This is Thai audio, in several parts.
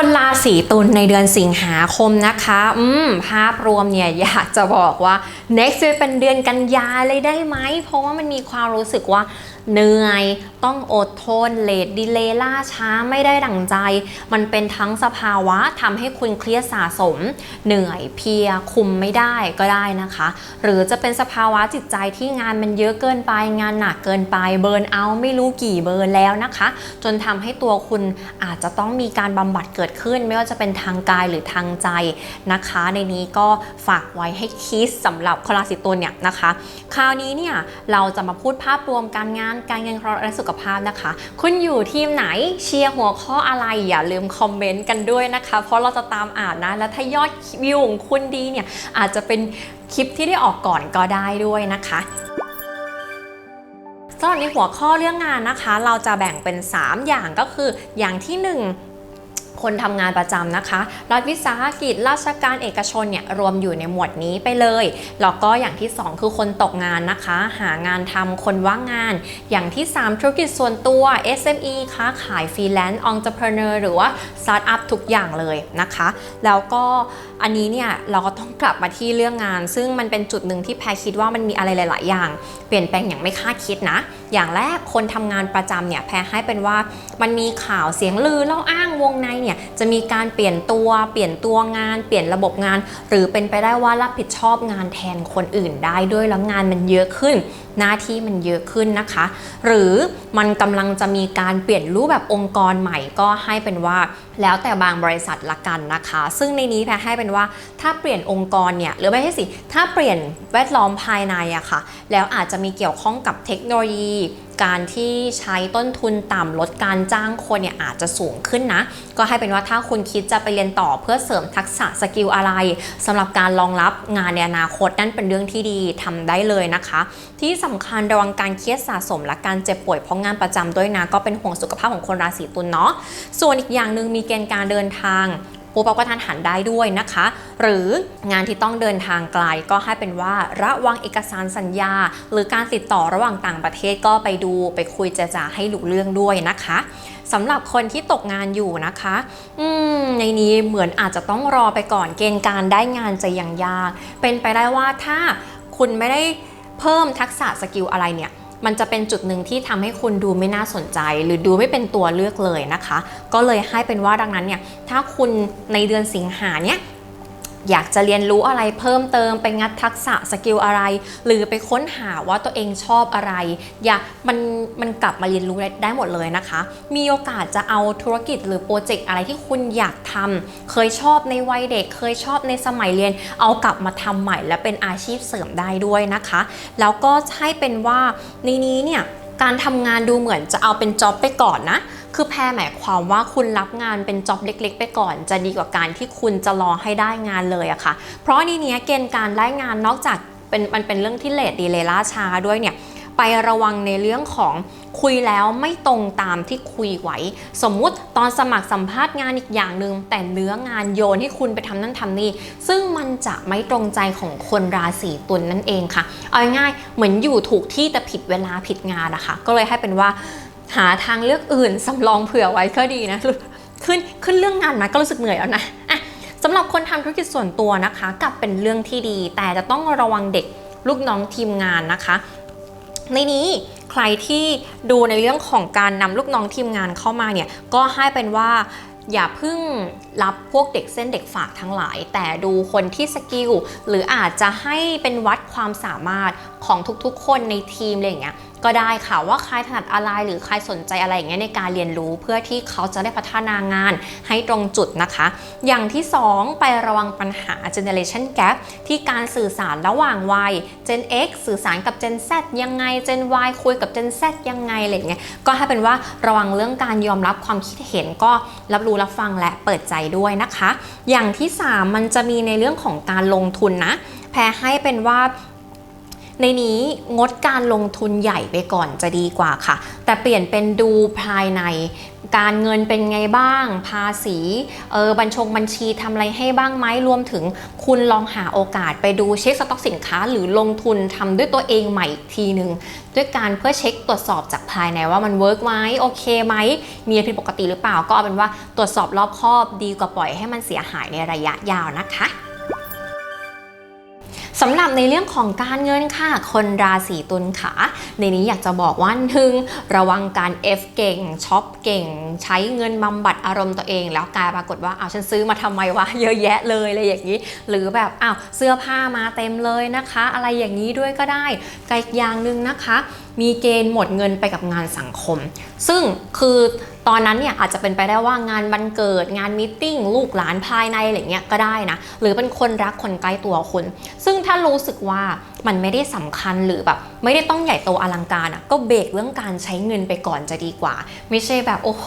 คนราศีตุลในเดือนสิงหาคมนะคะ อืม ภาพรวมเนี่ยอยากจะบอกว่า next จะเป็นเดือนกันยาเลยได้ไหม เพราะว่ามันมีความรู้สึกว่า เหนื่อย ต้องอดทนเลดดีเลย์ล่าช้าไม่ได้ดั่งใจ มันเป็นทั้งสภาวะทำให้คุณเครียดสะสม เหนื่อยเพียคุมไม่ได้ก็ได้นะคะ หรือจะเป็นสภาวะจิตใจที่งานมันเยอะเกินไปงานหนักเกินไปเบิร์นเอาไม่รู้กี่เบิร์นแล้วนะคะ จนทำให้ตัวคุณอาจจะต้องมีการบำบัดเกิดขึ้น ไม่ว่าจะเป็นทางกายหรือทางใจนะคะ ในนี้ก็ฝากไว้ให้คิดสำหรับคนราศีตุลเนี่ยนะคะ คราวนี้เนี่ยเราจะมาพูดภาพรวมการงานการเงินและสุขภาพนะคะ คุณอยู่ทีมไหนเชียร์หัวข้ออะไรอย่าลืมคอมเมนต์กันด้วยนะคะ เพราะเราจะตามอ่านนะ และถ้ายอดวิวของคุณดีเนี่ยอาจจะเป็นคลิปที่ได้ออกก่อนก็ได้ด้วยนะคะสำหรับในหัวข้อเรื่องงานนะคะ เราจะแบ่งเป็น 3 อย่างก็คืออย่างที่ 1 คนทำงานประจำนะคะ รัฐวิสาหกิจ ราชการเอกชนเนี่ยรวมอยู่ในหมวดนี้ไปเลย แล้วก็อย่างที่ 2 คือคนตกงานนะคะ หางานทำคนว่างงาน อย่างที่ 3 ธุรกิจส่วนตัว SME ค้าขายฟรีแลนซ์ entrepreneur หรือว่าสตาร์ทอัพทุกอย่างเลยนะคะ แล้วก็อันนี้เนี่ยเราก็ต้องกลับมาที่เรื่องงาน ซึ่งมันเป็นจุดหนึ่งที่แพรคิดว่ามันมีอะไรหลาย ๆ อย่าง เปลี่ยนแปลงอย่างไม่คาดคิดนะอย่างแรกคนทำงานประจำเนี่ยแพรให้เป็นว่ามันมีข่าวเสียงลือเล่าอ้างวงในเนี่ยจะมีการเปลี่ยนตัวเปลี่ยนตัวงาน เปลี่ยนระบบงาน หรือเป็นไปได้ว่ารับผิดชอบงานแทนคนอื่นได้ด้วยแล้วงานมันเยอะขึ้น หน้าที่มันเยอะขึ้นนะคะ หรือมันกำลังจะมีการเปลี่ยนรูปแบบองค์กรใหม่ก็ให้เป็นว่าแล้วแต่บางบริษัทละกันนะคะ ซึ่งในนี้แพรให้เป็นว่าถ้าเปลี่ยนองค์กรเนี่ยหรือไม่ใช่สิถ้าเปลี่ยนแวดล้อมภายในอะค่ะแล้วอาจจะมีเกี่ยวข้องกับเทคโนโลยี การที่ใช้ต้นทุนต่ำลดการจ้างคนเนี่ยอาจจะสูงขึ้นนะ ก็ให้เป็นว่าถ้าคุณคิดจะไปเรียนต่อเพื่อเสริมทักษะสกิลอะไรสำหรับการรองรับงานในอนาคตนั่นเป็นเรื่องที่ดีทำได้เลยนะคะ ที่สำคัญระวังการเครียดสะสมและการเจ็บป่วยเพราะงานประจำด้วยนะ ก็เป็นห่วงสุขภาพของคนราศีตุลเนาะส่วนอีกอย่างหนึ่งมีเกณฑ์การเดินทาง ปูปกระทันหันได้ด้วยนะคะ หรืองานที่ต้องเดินทางไกลก็ให้เป็นว่าระวังเอกสารสัญญา หรือการติดต่อระหว่างต่างประเทศก็ไปดูไปคุยเจรจาให้หลุเรื่องด้วยนะคะสำหรับคนที่ตกงานอยู่นะคะ อืม ในนี้เหมือนอาจจะต้องรอไปก่อนเกณฑ์การได้งานจะยังยาก เป็นไปได้ว่าถ้าคุณไม่ได้เพิ่มทักษะสกิลอะไรเนี่ย มันจะเป็นจุดหนึ่งที่ทำให้คุณดูไม่น่าสนใจ หรือดูไม่เป็นตัวเลือกเลยนะคะ ก็เลยให้เป็นว่าดังนั้นเนี่ยถ้าคุณในเดือนสิงหาเนี่ย อยากจะเรียนรู้อะไรเพิ่มเติมไปงัดทักษะสกิลอะไร หรือไปค้นหาว่าตัวเองชอบอะไร อยากมันมันกลับมาเรียนรู้ได้หมดเลยนะคะ มีโอกาสจะเอาธุรกิจหรือโปรเจกต์อะไรที่คุณอยากทำเคยชอบในวัยเด็ก เคยชอบในสมัยเรียน เอากลับมาทำใหม่ และเป็นอาชีพเสริมได้ด้วยนะคะ แล้วก็ให้เป็นว่าในนี้เนี่ย การทำงานดูเหมือนจะเอาเป็นจ็อบไปก่อนนะ คือแพรหมายความว่าคุณรับงานเป็นจ็อบเล็ก ๆ ไปก่อน จะดีกว่าการที่คุณจะรอให้ได้งานเลยอะค่ะ เพราะนี่เนี้ยเกณฑ์การได้งานนอกจากเป็นมันเป็นเรื่องที่เลทดีเลยล่าช้าด้วยเนี่ย ไประวังในเรื่องของ คุยแล้วไม่ตรงตามที่คุยไว้ สมมุติตอนสมัครสัมภาษณ์งานอีกอย่างหนึ่งแต่เนื้องานโยนให้คุณไปทำนั่นทำนี่ซึ่งมันจะไม่ตรงใจของคนราศีตุลนนั่นเองค่ะ เอาง่ายเหมือนอยู่ถูกที่แต่ผิดเวลาผิดงานนะคะ ก็เลยให้เป็นว่าหาทางเลือกอื่นสำรองเผื่อไว้ก็ดีนะขึ้นขึ้นเรื่องงานมาก็รู้สึกเหนื่อยแล้วนะอะสำหรับคนทำธุรกิจส่วนตัวนะคะกลับเป็นเรื่องที่ดี แต่จะต้องระวังเด็กลูกน้องทีมงานนะคะ ในนี้ใครที่ดูในเรื่องของการนำลูกน้องทีมงานเข้ามาเนี่ยก็ให้เป็นว่าอย่าเพิ่ง รับพวกเด็กเส้นเด็กฝากทั้งหลาย แต่ดูคนที่สกิลหรืออาจจะให้เป็นวัดความสามารถของทุกๆ คนในทีมอะไรอย่างเงี้ยก็ได้ค่ะว่าใครถนัดอะไรหรือใครสนใจอะไรอย่างเงี้ยในการเรียนรู้เพื่อที่เขาจะได้พัฒนางานให้ตรงจุดนะคะ อย่างที่ 2 ไประวังปัญหา generation gap ที่การสื่อสารระหว่างวัย Gen X สื่อสารกับ Gen Z ยังไง Gen Y คุยกับ Gen Z ยังไงอะไรเงี้ยก็ให้เป็นว่าระวังเรื่องการยอมรับความคิดเห็นก็รับรู้รับฟังและเปิดใจด้วยนะคะ อย่างที่ 3 มันจะมีในเรื่องของการลงทุนนะแพรให้เป็นว่า ในนี้งดการลงทุนใหญ่ไปก่อนจะดีกว่าค่ะ แต่เปลี่ยนเป็นดูภายใน การเงินเป็นไงบ้าง ภาษีเออบัญชงบัญชีทำอะไรให้บ้างไหมรวมถึงคุณลองหาโอกาสไปดูเช็คสต็อกสินค้า หรือลงทุนทำด้วยตัวเองใหม่อีกทีหนึ่งด้วยการเพื่อเช็คตรวจสอบจากภายในว่ามันเวิร์กไหมโอเคไหมมีอะไรผิดปกติหรือเปล่าก็เอาเป็นว่าตรวจสอบรอบคอบดีกว่าปล่อยให้มันเสียหายในระยะยาวนะคะ สำหรับในเรื่องของการเงินค่ะ คนราศีตุลขาในนี้อยากจะบอกว่าหนึ่งระวังการเอฟเก่งช็อปเก่ง ใช้เงินบำบัดอารมณ์ตัวเอง แล้วกลายปรากฏว่าอ้าวฉันซื้อมาทำไมวะเยอะแยะเลยอะไรอย่างนี้ หรือแบบอ้าวเสื้อผ้ามาเต็มเลยนะคะ อะไรอย่างนี้ด้วยก็ได้กอีกอย่างหนึ่งนะคะ มีเกณฑ์หมดเงินไปกับงานสังคม ซึ่งคือตอนนั้นเนี่ยอาจจะเป็นไปได้ว่างานบันเกิดงานมตติ팅ลูกหลานภายในอะไรเงี้ยก็ได้นะหรือเป็นคนรักคนใกล้ตัวคุณ ซึ่งถ้ารู้สึกว่ามันไม่ได้สำคัญหรือแบบไม่ได้ต้องใหญ่โตอลังการอะก็เบรกเรื่องการใช้เงินไปก่อนจะดีกว่า ไม่ใช่แบบโอ้โห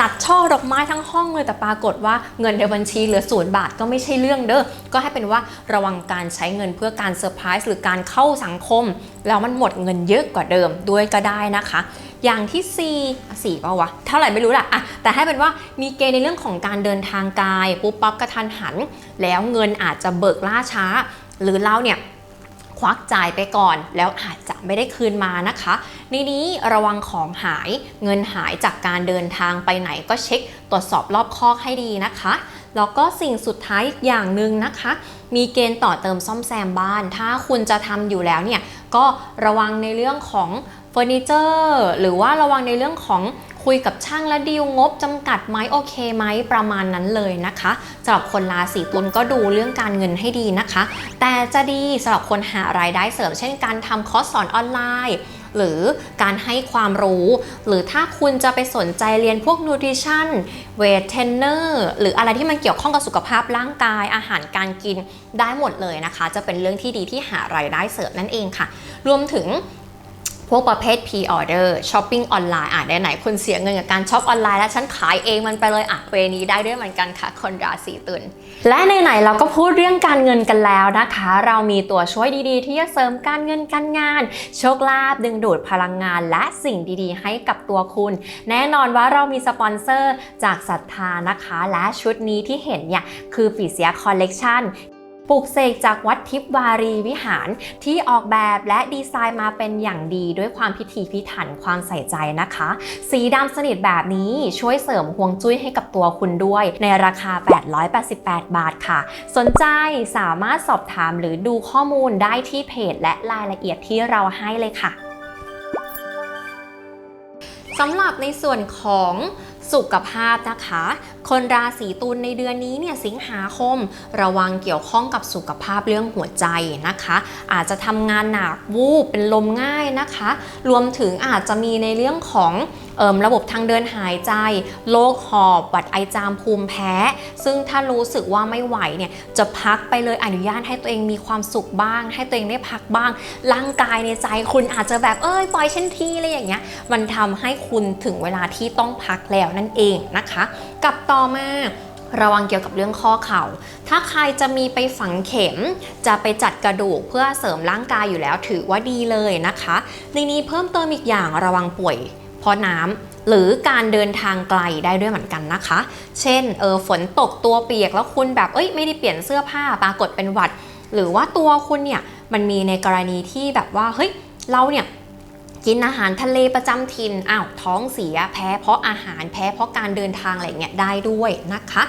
จัดช่อดอกไม้ทั้งห้องเลยแต่ปรากฏว่าเงินในบัญชีเหลือศูนย์บาทก็ไม่ใช่เรื่องเด้อก็ให้เป็นว่าระวังการใช้เงินเพื่อการเซอร์ไพรส์หรือการเข้าสังคม แล้วมันหมดเงินเยอะกว่าเดิมด้วยก็ได้นะคะ อย่างที่ 4 4เปล่าวะเท่าไหร่ไม่รู้แหละอะแต่ให้เป็นว่ามีเกณฑ์ในเรื่องของการเดินทางกายปุ๊บปั๊บกระทันหัน แล้วเงินอาจจะเบิกล่าช้า หรือเราเนี่ย ควักจ่ายไปก่อน แล้วอาจจะไม่ได้คืนมานะคะ ในนี้ระวังของหายเงินหายจากการเดินทางไปไหนก็เช็ค ตรวจสอบรอบคอบให้ดีนะคะแล้วก็สิ่งสุดท้ายอีกอย่างหนึ่งนะคะ มีเกณฑ์ต่อเติมซ่อมแซมบ้าน ถ้าคุณจะทำอยู่แล้วเนี่ยก็ระวังในเรื่องของเฟอร์นิเจอร์หรือว่าระวังในเรื่องของ คุยกับช่างและดีลงบจำกัดไหมโอเคไหมประมาณนั้นเลยนะคะสำหรับคนราศีตุลก็ดูเรื่องการเงินให้ดีนะคะ แต่จะดีสำหรับคนหารายได้เสริม เช่นการทำคอร์สสอนออนไลน์หรือการให้ความรู้ หรือถ้าคุณจะไปสนใจเรียนพวกนูทริชั่นเวทเทรนเนอร์หรืออะไรที่มันเกี่ยวข้องกับสุขภาพร่างกายอาหารการกินได้หมดเลยนะคะ จะเป็นเรื่องที่ดีที่หารายได้เสริมนั่นเองค่ะ รวมถึง พวกประเภท P-order ช้อปปิ้งออนไลน์อะได้ไหนคุณเสียเงินกับการช็อปออนไลน์แล้วฉันขายเองมันไปเลยอะเวนี้ได้ด้วยเหมือนกันค่ะ คนราศีตุลและไหนๆเราก็พูดเรื่องการเงินกันแล้วนะคะ เรามีตัวช่วยดีๆ ที่จะเสริมการเงินการงาน โชคลาภดึงดูดพลังงาน และสิ่งดีๆ ให้กับตัวคุณ แน่นอนว่าเรามีสปอนเซอร์จากศรัทธานะคะ และชุดนี้ที่เห็นเนี่ยคือปีเสียคอลเลกชัน ปลูกเสกจากวัดทิพวารีวิหารที่ออกแบบและดีไซน์มาเป็นอย่างดีด้วยความพิถีพิถันความใส่ใจนะคะ สีดำสนิทแบบนี้ช่วยเสริมห่วงจุ้ยให้กับตัวคุณด้วย ในราคา 888 บาทค่ะ สนใจสามารถสอบถามหรือดูข้อมูลได้ที่เพจและรายละเอียดที่เราให้เลยค่ะสำหรับในส่วนของ สุขภาพนะคะ คนราศีตุลในเดือนนี้เนี่ยสิงหาคม ระวังเกี่ยวข้องกับสุขภาพเรื่องหัวใจนะคะ อาจจะทำงานหนักวูบเป็นลมง่ายนะคะ รวมถึงอาจจะมีในเรื่องของ ระบบทางเดินหายใจโรคหอบหวัดไอจามภูมิแพ้ ซึ่งถ้ารู้สึกว่าไม่ไหวเนี่ยจะพักไปเลยอนุญาตให้ตัวเองมีความสุขบ้าง ให้ตัวเองได้พักบ้าง ร่างกายในใจคุณอาจจะแบบเอ้ยปล่อยฉันทีอะไรอย่างเงี้ยมันทำให้คุณถึงเวลาที่ต้องพักแล้วนั่นเองนะคะ กับต่อมาระวังเกี่ยวกับเรื่องข้อเข่า ถ้าใครจะมีไปฝังเข็ม จะไปจัดกระดูกเพื่อเสริมร่างกายอยู่แล้วถือว่าดีเลยนะคะในนี้เพิ่มเติมอีกอย่างระวังป่วยาะน้ำหรือการเดินทางไกลได้ด้วยเหมือนกันนะคะ เช่นเออฝนตกตัวเปียกแล้วคุณแบบเอ้ยไม่ได้เปลี่ยนเสื้อผ้าปรากฏเป็นหวัด หรือว่าตัวคุณเนี่ยมันมีในกรณีที่แบบว่าเฮ้ยเราเนี่ยกินอาหารทะเลประจำถิ่นอ้าวท้องเสียแพ้เพราะอาหารแพ้เพราะการเดินทางอะไรเงี้ยได้ด้วยนะคะ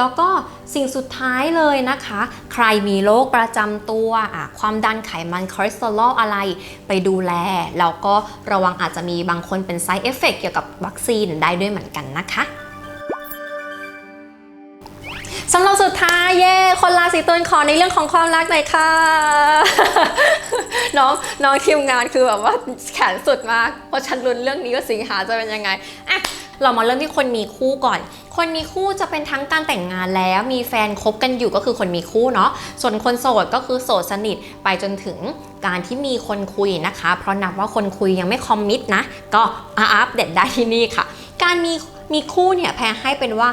แล้วก็สิ่งสุดท้ายเลยนะคะ ใครมีโรคประจำตัว ความดันไขมันคอเลสเตอรอลอะไรไปดูแล แล้วก็ระวังอาจจะมีบางคนเป็นไซเอฟเฟกเกี่ยวกับวัคซีนได้ด้วยเหมือนกันนะคะสำหรับสุดท้ายเย่คนราศีตุลขอในเรื่องของความรักหน่อยค่ะ น้องน้องทีมงานคือแบบว่าแขนสุดมากเพราะฉันลุ้นเรื่องนี้ว่าสิงหาจะเป็นยังไงอะ เรามาเริ่มที่คนมีคู่ก่อน คนมีคู่จะเป็นทั้งการแต่งงานแล้วมีแฟนคบกันอยู่ก็คือคนมีคู่เนาะ ส่วนคนโสดก็คือโสดสนิทไปจนถึงการที่มีคนคุยนะคะ เพราะนับว่าคนคุยยังไม่คอมมิตนะ ก็อัปเดตได้ที่นี่ค่ะ การมีมีคู่เนี่ยแพรให้เป็นว่า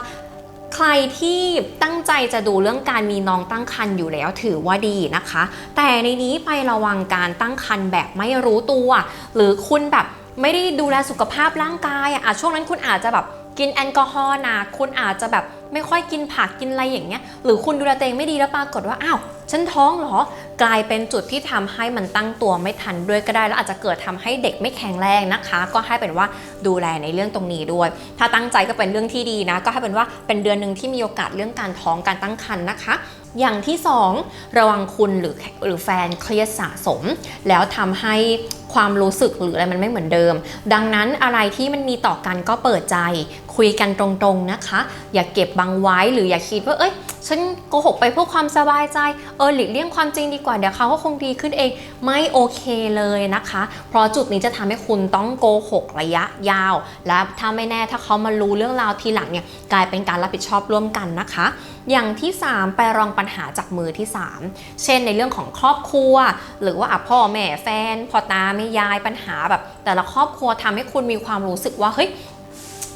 ใครที่ตั้งใจจะดูเรื่องการมีน้องตั้งครรภ์อยู่แล้วถือว่าดีนะคะ แต่ในนี้ไประวังการตั้งครรภ์แบบไม่รู้ตัว หรือคุณแบบ ไม่ได้ดูแลสุขภาพร่างกายอะอะช่วงนั้นคุณอาจจะแบบกินแอลกอฮอล์นะคุณอาจจะแบบไม่ค่อยกินผักกินอะไรอย่างเงี้ย หรือคุณดูแลตัวเองไม่ดีแล้วปรากฏว่าอ้าวฉันท้องเหรอกลายเป็นจุดที่ทำให้มันตั้งตัวไม่ทันด้วยก็ได้ แล้วอาจจะเกิดทำให้เด็กไม่แข็งแรงนะคะ ก็ให้เป็นว่าดูแลในเรื่องตรงนี้ด้วย ถ้าตั้งใจก็เป็นเรื่องที่ดีนะ ก็ให้เป็นว่าเป็นเดือนหนึ่งที่มีโอกาสเรื่องการท้องการตั้งครรภ์นะคะ อย่างที่สองระวังคุณหรือหรือแฟนเครียดสะสม แล้วทำให้ความรู้สึกหรืออะไรมันไม่เหมือนเดิม ดังนั้นอะไรที่มันมีต่อกันก็เปิดใจ คุยกันตรงๆนะคะ อย่าเก็บบังไว้หรืออย่าคิดว่าเอ้ย ฉันโกหกไปเพื่อความสบายใจเออหลีกเลี่ยงความจริงดีกว่าเดี๋ยวเขาก็คงดีขึ้นเองไม่โอเคเลยนะคะ เพราะจุดนี้จะทำให้คุณต้องโกหกระยะยาว และถ้าไม่แน่ถ้าเขามารู้เรื่องราวทีหลังเนี่ยกลายเป็นการรับผิดชอบร่วมกันนะคะ อย่างที่ 3 ไปรองปัญหาจากมือที่ 3 เช่นในเรื่องของครอบครัว หรือว่าพ่อแม่แฟนพ่อตาแม่ยายปัญหาแบบ แต่ละครอบครัวทำให้คุณมีความรู้สึกว่าเฮ้ย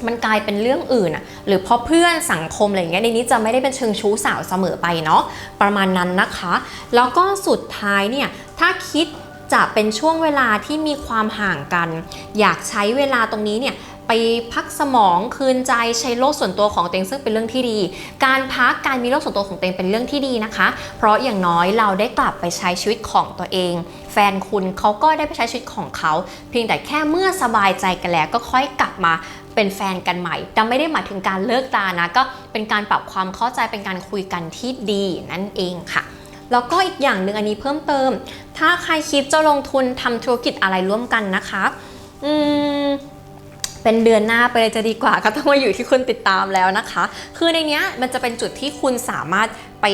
มันกลายเป็นเรื่องอื่นอะหรือเพราะเพื่อนสังคมอะไรอย่างเงี้ยในนี้จะไม่ได้เป็นเชิงชู้สาวเสมอไปเนาะประมาณนั้นนะคะ แล้วก็สุดท้ายเนี่ยถ้าคิดจะเป็นช่วงเวลาที่มีความห่างกัน อยากใช้เวลาตรงนี้เนี่ยไปพักสมองคืนใจใช้โลกส่วนตัวของตัวเองซึ่งเป็นเรื่องที่ดี การพักการมีโลกส่วนตัวของตัวเองเป็นเรื่องที่ดีนะคะ เพราะอย่างน้อยเราได้กลับไปใช้ชีวิตของตัวเอง แฟนคุณเขาก็ได้ไปใช้ชีวิตของเขา เพียงแต่แค่เมื่อสบายใจกันแล้วก็ค่อยกลับมา เป็นแฟนกันใหม่แต่ไม่ได้หมายถึงการเลิกตานะ ก็เป็นการปรับความเข้าใจเป็นการคุยกันที่ดีนั่นเองค่ะแล้วก็อีกอย่างหนึ่งอันนี้เพิ่มเติม ถ้าใครคิดจะลงทุนทำธุรกิจอะไรร่วมกันนะคะ อืม เป็นเดือนหน้าไปเลยจะดีกว่าก็ต้องมาอยู่ที่คุณติดตามแล้วนะคะ คือในเนี้ยมันจะเป็นจุดที่คุณสามารถไป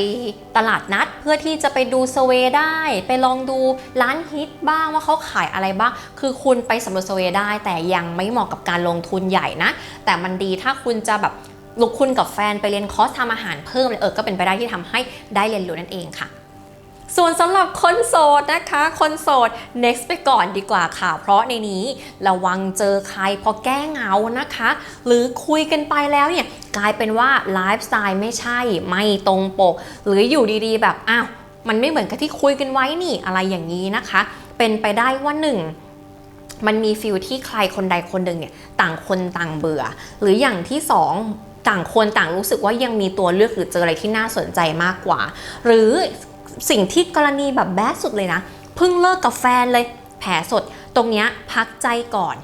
ตลาดนัด เพื่อที่จะไปดูเซเวได้ ไปลองดูร้านฮิตบ้างว่าเขาขายอะไรบ้าง คือคุณไปสำรวจเซเวได้ แต่ยังไม่เหมาะกับการลงทุนใหญ่นะ แต่มันดีถ้าคุณจะแบบลุกคุณกับแฟนไปเรียนคอร์สทำอาหารเพิ่มเลยเออก็เป็นไปได้ที่ทำให้ได้เรียนรู้นั่นเองค่ะ ส่วนสำหรับคนโสดนะคะ คนโสด next ไปก่อนดีกว่าค่ะ เพราะในนี้ระวังเจอใครพอแก้เหงานะคะ หรือคุยกันไปแล้วเนี่ยกลายเป็นว่าไลฟ์สไตล์ไม่ใช่ไม่ตรงปก หรืออยู่ดีๆ แบบอ้าวมันไม่เหมือนกับที่คุยกันไว้นี่อะไรอย่างนี้นะคะ เป็นไปได้ว่าหนึ่งมันมีฟิลที่ใครคนใดคนหนึ่งเนี่ยต่างคนต่างเบื่อ หรืออย่างที่สองต่างคนต่างรู้สึกว่ายังมีตัวเลือกหรือเจออะไรที่น่าสนใจมากกว่า หรือ สิ่งที่กรณีแบบแบดสุดเลยนะเพิ่งเลิกกับแฟนเลย แผลสดตรงเนี้ยพักใจก่อน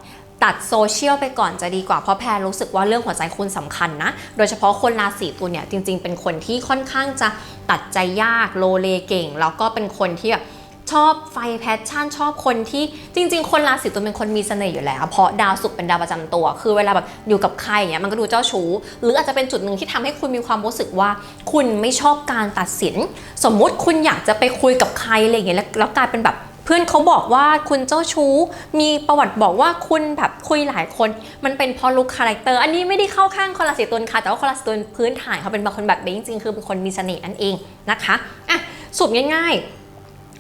ตัดโซเชียลไปก่อนจะดีกว่าเพราะแพรรู้สึกว่าเรื่องหัวใจคุณสำคัญนะ โดยเฉพาะคนราศีตุลเนี่ยจริงๆ เป็นคนที่ค่อนข้างจะตัดใจยากโลเลเก่ง แล้วก็เป็นคนที่แบบ ชอบไฟแพชชั่นชอบคนที่จริง ๆ คนราศีตุลเป็นคนมีเสน่ห์อยู่แล้ว เพราะดาวศุกร์เป็นดาวประจำตัว คือเวลาแบบอยู่กับใครอย่างเงี้ยมันก็ดูเจ้าชู้ หรืออาจจะเป็นจุดหนึ่งที่ทำให้คุณมีความรู้สึกว่า คุณไม่ชอบการตัดสิน สมมุติคุณอยากจะไปคุยกับใครอะไรอย่างเงี้ยแล้วกลายเป็นแบบเพื่อนเขาบอกว่าคุณเจ้าชู้ มีประวัติบอกว่าคุณแบบคุยหลายคน มันเป็นเพราะลุคคาแรคเตอร์ อันนี้ไม่ได้เข้าข้างคนราศีตุลค่ะ แต่ว่าคนราศีตุลพื้นฐานเขาเป็นบางคนแบบนี้จริงๆ คือเป็นคนมีเสน่ห์นั่นเองนะคะ อะสรุปง่ายๆ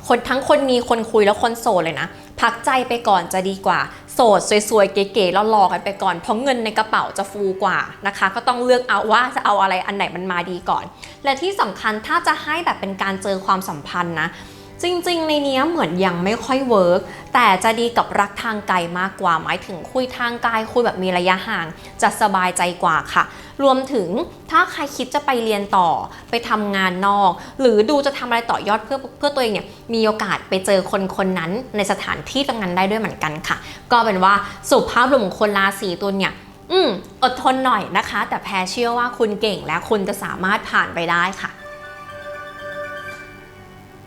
คนทั้งคนมีคนคุยแล้วคนโสดเลยนะ พักใจไปก่อนจะดีกว่า โสดสวยๆ เก๋ๆแล้วรอกันไปก่อน เพราะเงินในกระเป๋าจะฟูกว่านะคะ ก็ต้องเลือกเอาว่าจะเอาอะไรอันไหนมันมาดีก่อน และที่สำคัญถ้าจะให้แบบเป็นการเจอความสัมพันธ์นะ จริงๆ ในเนี้ยเหมือนยังไม่ค่อยเวิร์กแต่จะดีกับรักทางไกลมากกว่าหมายถึงคุยทางไกลคุยแบบมีระยะห่าง จะสบายใจกว่าค่ะ รวมถึงถ้าใครคิดจะไปเรียนต่อไปทำงานนอก หรือดูจะทำอะไรต่อยอดเพื่อเพื่อตัวเองเนี่ยมีโอกาสไปเจอคนคนนั้นในสถานที่ตรงนั้นได้ด้วยเหมือนกันค่ะ ก็เป็นว่าสุภาพรวมคนราศีตุลเนี่ยอืมอดทนหน่อยนะคะ แต่แพรเชื่อว่าคุณเก่งและคุณจะสามารถผ่านไปได้ค่ะ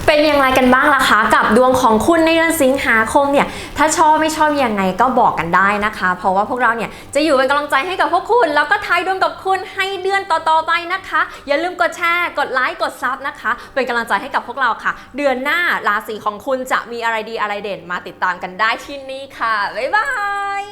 เป็นอย่างไรกันบ้างล่ะคะ กับดวงของคุณในเดือนสิงหาคมเนี่ยถ้าชอบไม่ชอบยังไงก็บอกกันได้นะคะ เพราะว่าพวกเราเนี่ยจะอยู่เป็นกำลังใจให้กับพวกคุณ แล้วก็ทายดวงกับคุณให้เดือนต่อๆไปนะคะ อย่าลืมกดแชร์ กดไลค์กดซับนะคะ เป็นกำลังใจให้กับพวกเราค่ะ เดือนหน้าราศีของคุณจะมีอะไรดีอะไรเด่นมาติดตามกันได้ที่นี่ค่ะบ๊ายบาย